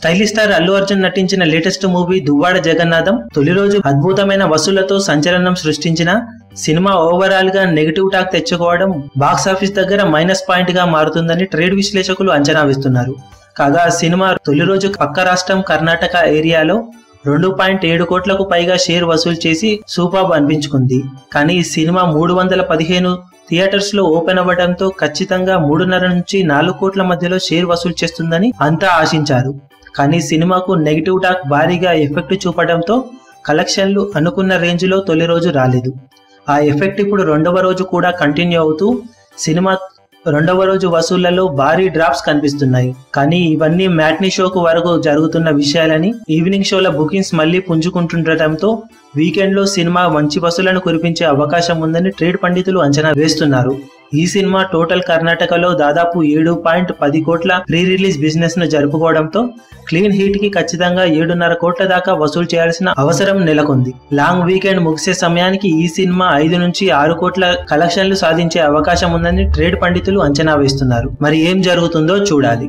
Stylish star Allu Arjun నటించిన latest movie Duvvada Jagannatham తొలి రోజు అద్భుతమైన వసూళ్ళతో సంచలనం సృష్టించిన సినిమా ఓవరాల్గా నెగిటివ్ టాక్ తెచ్చుకోవడం బాక్స్ ఆఫీస్ దగ్గర మైనస్ పాయింట్గా మారుతుందని ట్రేడ్ విశ్లేషకులు అంచనా వేస్తున్నారు. కాగా సినిమా తొలి రోజు పక్క రాష్ట్రం కర్ణాటక ఏరియాలో రెండు పాయింట్ ఏడు కోట్లకు పైగా షేర్ వసూలు చేసి సూపాబ్ అనిపించుకుంది. కానీ ఈ సినిమా మూడు వందల పదిహేను థియేటర్స్లో ఓపెన్ అవ్వడంతో ఖచ్చితంగా మూడున్నర నుంచి నాలుగు కోట్ల మధ్యలో షేర్ వసూలు చేస్తుందని అంతా ఆశించారు. కానీ సినిమాకు నెగిటివ్ టాక్ భారీగా ఎఫెక్ట్ చూపడంతో కలెక్షన్లు అనుకున్న రేంజ్లో తొలి రోజు రాలేదు. ఆ ఎఫెక్ట్ ఇప్పుడు రెండవ రోజు కూడా కంటిన్యూ అవుతూ సినిమా రెండవ రోజు వసూళ్ళలో భారీ డ్రాప్స్ కనిపిస్తున్నాయి. కానీ ఇవన్నీ మ్యాట్నీ షోకు వరకు జరుగుతున్న విషయాలని ఈవినింగ్ షోల బుకింగ్స్ మళ్ళీ పుంజుకుంటుండటంతో వీకెండ్లో సినిమా మంచి వసూలను కురిపించే అవకాశం ఉందని ట్రేడ్ పండితులు అంచనా వేస్తున్నారు. ఈ సినిమా టోటల్ కర్ణాటకలో దాదాపు ఏడు పాయింట్ పది కోట్ల ప్రీ రిలీజ్ బిజినెస్ను జరుపుకోవడంతో క్లీన్ హీట్కి ఖచ్చితంగా ఏడున్నర కోట్ల దాకా వసూలు చేయాల్సిన అవసరం నెలకొంది. లాంగ్ వీకెండ్ ముగిసే సమయానికి ఈ సినిమా ఐదు నుంచి ఆరు కోట్ల కలెక్షన్లు సాధించే అవకాశం ఉందని ట్రేడ్ పండితులు అంచనా వేస్తున్నారు. మరి ఏం జరుగుతుందో చూడాలి.